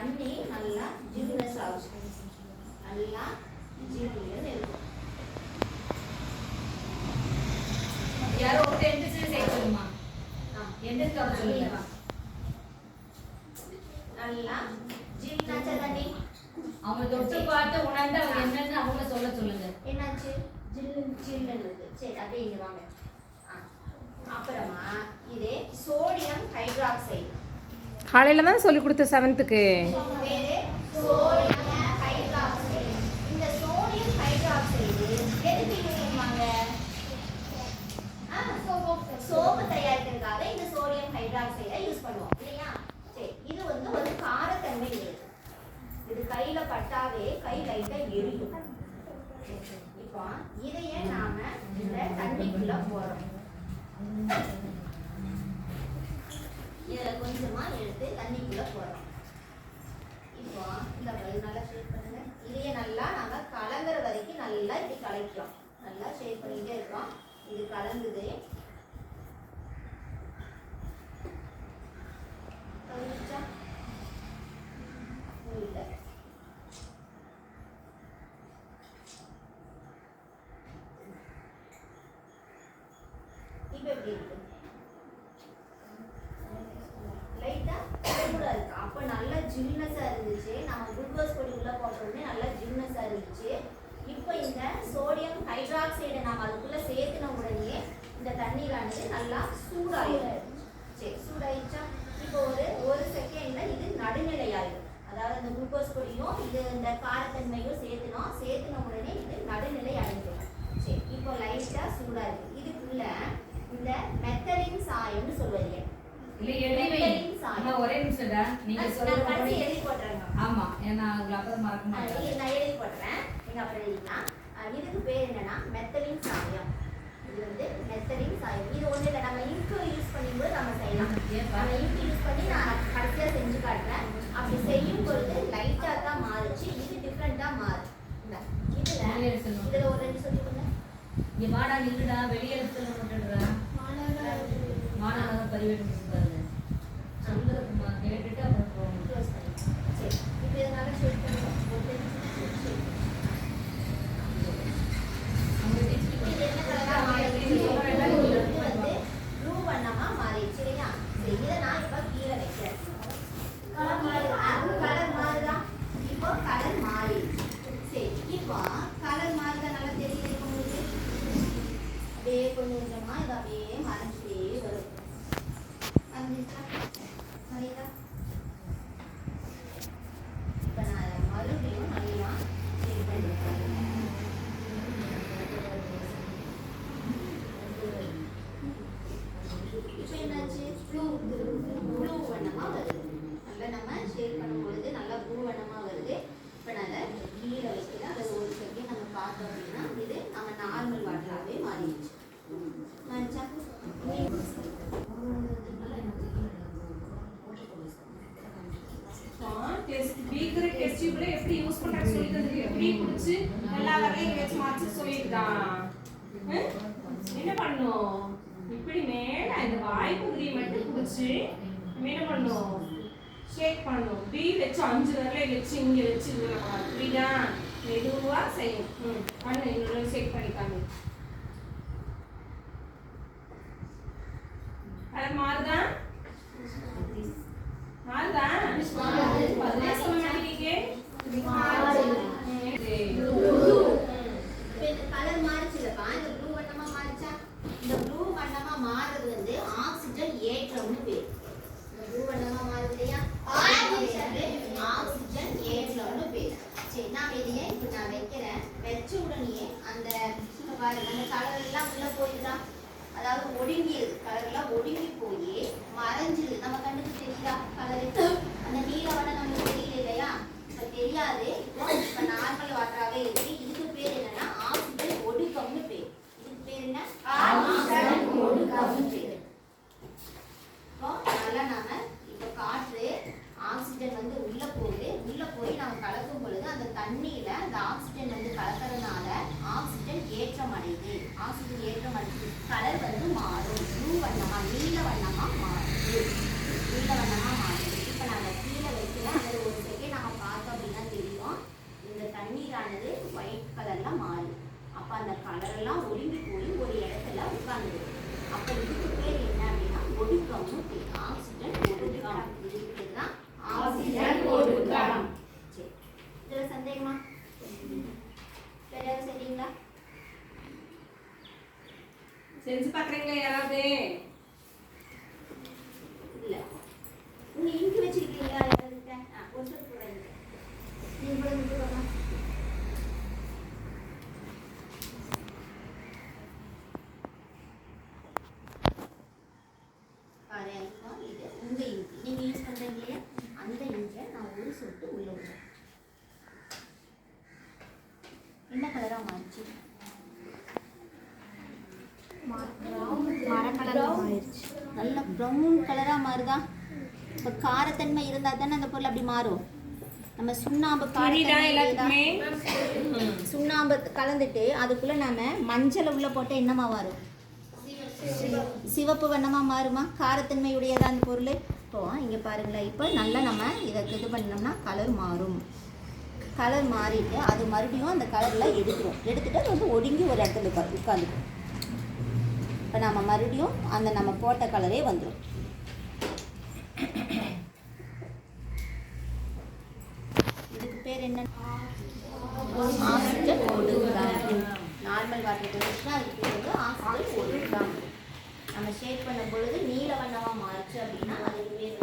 தண்ணி நல்லா ஜில்னஸ் ஆகும் நல்லா ஜில்லுன்னு இருக்கும் யாரோ ஒரு எந்திரிச்சு செய்ய சொல்லுமா எந்திரிச்சு சொல்லுங்க. நல்லா ஜில்னாச்சா தண்ணி. அவங்க தொட்டு பார்த்து உணர்ந்து அவங்க என்னன்னு அவங்க சொல்ல சொல்லுங்க. என்னாச்சு? ஜில்லு ஜில்லுன்னு சரி அப்படியே இங்க வாங்க. அப்புறமா இது சோடியம் ஹைட்ராக்சைடு காலையில் தான் சொல்லி கொடுத்த செவன்த்துக்கு பேரு சோடியம் இந்த சோடியம் ஹைட்ராக்சைடு எதுக்கு யூஸ் பண்ணுவாங்க ஆ, சோப்பு தயாரிக்கிறதுக்காக இந்த சோடியம் ஹைட்ராக்சைடை யூஸ் பண்ணுவோம் இல்லையா? சரி இது வந்து ஒரு காரத்தன்மை இருக்கு. இது கையில பட்டாவே கை லைட்டா எரியும். இப்போ இதையே நாம இந்த தண்ணிக்குள்ள போறோம் கொஞ்சமாக எடுத்து தண்ணிக்குள்ளே போகிறோம் இப்போ இந்த வழி நல்லா ஷேக் பண்ணுங்க. இதையே நல்லா நாங்கள் கலங்குற வரைக்கும் நல்லா இப்படி கலக்கிறோம் நல்லா ஷேக் பண்ணிகிட்டே இருக்கோம். இது கலங்குது. இப்போ எப்படி இருக்கு லைட்டா சூடா இருக்கு அப்ப நல்லா இருந்துச்சு. நம்ம குளுக்கோஸ் பொடி உள்ளே போட்ட நல்லா ஜில்னஸா இருந்துச்சு. இப்போ இந்த சோடியம் ஹைட்ராக்சைடை நாம அதுக்குள்ளே சேர்த்துன உடனே இந்த தண்ணீரானது நல்லா சூடாயிடும் சரி சூடாயிடுச்சா? இப்போ ஒரு ஒரு செகண்டில் இது நடுநிலையாயிடும் அதாவது இந்த குளுக்கோஸ் பொடியும் இது இந்த காரத்தன்மையும் சேர்த்துனோம். சேர்த்துன உடனே இது நடுநிலை அடைஞ்சிடும் சரி இப்போ லைட்டாக சூடாக இருக்குது இதுக்குள்ளே இந்த மெத்தரின் சாயம்னு சொல்லுவீங்க இல்ல எழுதி ஒரே நிமிஷம்டா நீங்க எழுதி போட்டுறேங்க ஆமா ஏன்னா உங்களை அப்புறம் மறக்க ஆ, மாட்டேன் இது நான் எழுதி போட்டுறேன் நீங்க அப்புறம் எழுதிக்கலாம் இதுக்கு பேர் என்னன்னா மெத்தலின் சாயம் இது வந்து மெத்தலின் சாயம் இது ஒண்ணு இல்லை நம்ம இங்கு யூஸ் பண்ணும்போது நம்ம செய்யலாம்? நம்ம இங்கு யூஸ் பண்ணி நான் கடைசியா செஞ்சு காட்டுறேன் அப்படி செய்யும் பொழுது லைட்டா தான் மாறுச்சு இது டிஃப்ரெண்டா மாறு இந்த இதுல. இதுல ஒரு ரெண்டு சொல்லி கொடுங்க இங்க வாடா நில்லுடா வெளியே எடுத்து மாநகர பதிவேடு பாருங்க சொல்லுமா கேட்டுட்டு அப்புறம் போகணும் க்ளோஸ் பண்ணி சரி இப்போ இதனால ஷேட் பண்ணுங்க ஒரு பென்சில் ஷேட் அவங்க டீச்சர் இது என்ன கலரா மாறிடுச்சு? இது வந்து ப்ளூ வண்ணமா மாறிடுச்சு இல்லையா? சரி, இதை நான் இப்ப கீழே வைக்கிறேன். கலர் மாறுதா? கலர் மாறுதா? இப்போ கலர் மாறிடுச்சு. சரி, இப்போ கலர் மாறுதா நல்லா தெரியுது இப்ப உங்களுக்கு? அப்படியே கொஞ்சம் கொஞ்சமா இது அப்படியே மறைஞ்சிட்டே வரும். மறைஞ்சிருச்சா? மறையுதா? இப்ப நான் அதை மறுபடியும் நல்லா shade பண்ணிக்கிறேன். இப்போ என்னாச்சு ப்ளூ ப்ளூ வண்ணமா வருது நல்லா நம்ம ஷேட் பண்ணும் பொழுது நல்லா ப்ளூ வண்ணமா வருது இப்போ நான் அதை கீழே வைக்கிறேன் அது ஒரு செகண்ட் நம்ம பார்த்தோம் அப்படின்னா இது நம்ம நார்மல் வாட்டராகவே மாறிடுச்சு மாறிச்சா டியூப்ல எப்படி யூஸ் பண்றது சொல்லி தந்தது. எப்படி புடிச்சு எல்லா வரலையும் வச்சு மாச்சு சொல்லிருக்கான் என்ன பண்ணும்? இப்படி மேல இந்த வாய் பகுதியை மட்டும் புடிச்சு என்ன பண்ணும்? ஷேக் பண்ணும். பி வச்சு அஞ்சு வரல வச்சு இங்க வச்சு இதுல பண்ணாது புரியுதா? மெதுவா செய்யும் ம் பண்ணு. இன்னொரு ஷேக் பண்ணிக்காம கலர் மாறுதா? மாறுதா? பதிலே சொல்ல கலர் மாறிச்சுலப்பா இந்த ப்ளூ வண்ணமா மாறிச்சா இந்த ப்ளூ வண்ணமா மாறுறது வந்து ஆக்சிஜன் ஏற்றம்னு பேர் இந்த ப்ளூ வண்ணமா மாறுது இல்லையா ஆக்சிஜன் ஏற்றம்னு பேர் சரி நான் வெளியே இப்போ நான் வைக்கிறேன் வச்ச உடனே அந்த பாருங்க அந்த கலர் எல்லாம் உள்ள போயிடுதா அதாவது ஒடுங்கியது கலர் எல்லாம் ஒடுங்கி போய் மறைஞ்சிருது நம்ம கண்ணுக்கு தெரியுதா கலரு அந்த நீல வண்ணம் இப்ப தெரியாது. இப்போ நார்மல் வாட்டராகவே இருக்கு. இதுக்கு பேர் என்னன்னா ஆக்சிஜன் ஒடுக்கம்னு பேர். இதுக்கு பேர் என்ன? ஆக்சிஜன் ஒடுக்கம்னு பேர் இப்போ நல்லா நாம இப்போ காற்று ஆக்சிஜன் வந்து உள்ள போகுது. உள்ள போய் நம்ம கலக்கும் பொழுது அந்த தண்ணியில அந்த ஆக்சிஜன் வந்து கலக்கறதுனால ஆக்சிஜன் ஏற்றம் அடையுது ஆக்சிஜன் ஏற்றம் அடையுது கலர் வந்து மாறும். ப்ளூ வண்ணமா நீல வண்ணமா மாறுது. நீல வண்ணமா மாறுது. இப்போ அதை கீழே வைக்கிறேன் அதில் ஒரு செகண்ட் நம்ம பார்த்தோம் அப்படின்னா தெரியும் இந்த தண்ணீரானது கலரெல்லாம் ஒளிந்து போய் ஒரு இடத்துல உட்கார்ந்துருக்கு அப்போ இதுக்கு பேர் என்ன அப்படின்னா ஒடுக்கம்னு பேர் ஆக்சிஜன் ஒடுக்கம். இதுக்கு தான் ஆக்சிஜன் ஒடுக்கம். சரி சந்தேகமா? வேற சரிங்களா செஞ்சு பாக்குறீங்களா யாராவது இல்ல நீங்க இங்கு வச்சிருக்கீங்களா யாராவது கிட்ட? ஆ, ஒரு சொல் கூட இருக்கு. நீங்க கூட இங்க வாங்க. பாரு, இப்போ இது உங்க இங்கு. நீங்க யூஸ் பண்றீங்க இல்லையா? அந்த இங்கை நான் ஒரு சொட்டு உள்ள விடுறேன். என்ன கலரா மாறிச்சு? நல்ல ப்ரௌன் கலரா மாறுதா? இப்போ காரத்தன்மை இருந்தா தானே அந்த பொருள் அப்படி மாறும். நம்ம சுண்ணாம்பு எல்லாத்துக்குமே? சுண்ணாம்பு கலந்துட்டு அதுக்குள்ள நாம மஞ்சளை உள்ள போட்டா என்னமா வரும் சிவப்பு வண்ணமா மாறுமா? காரத்தன்மையுடையதா அந்த பொருள்? இப்போ இங்க பாருங்களேன் இப்போ நல்லா நம்ம இதை இது பண்ணோம்னா கலர் மாறும். கலர் மாறிட்டு அது மறுபடியும் அந்த கலர்லாம் எடுக்கிறோம். எடுத்துகிட்டு அது வந்து ஒடுங்கி ஒரு இடத்துல உட்கா உட்காந்துக்கும் இப்போ நம்ம மறுபடியும் அந்த நம்ம போட்ட கலரே வந்துடும் இதுக்கு பேர் என்ன? நார்மல் வாட்டர் இருந்துச்சுன்னா அதுக்கு பேர் வந்து நம்ம ஷேட் பண்ணும் பொழுது நீல வண்ணமாக மாறுச்சு அப்படின்னா அதுக்கு பேர்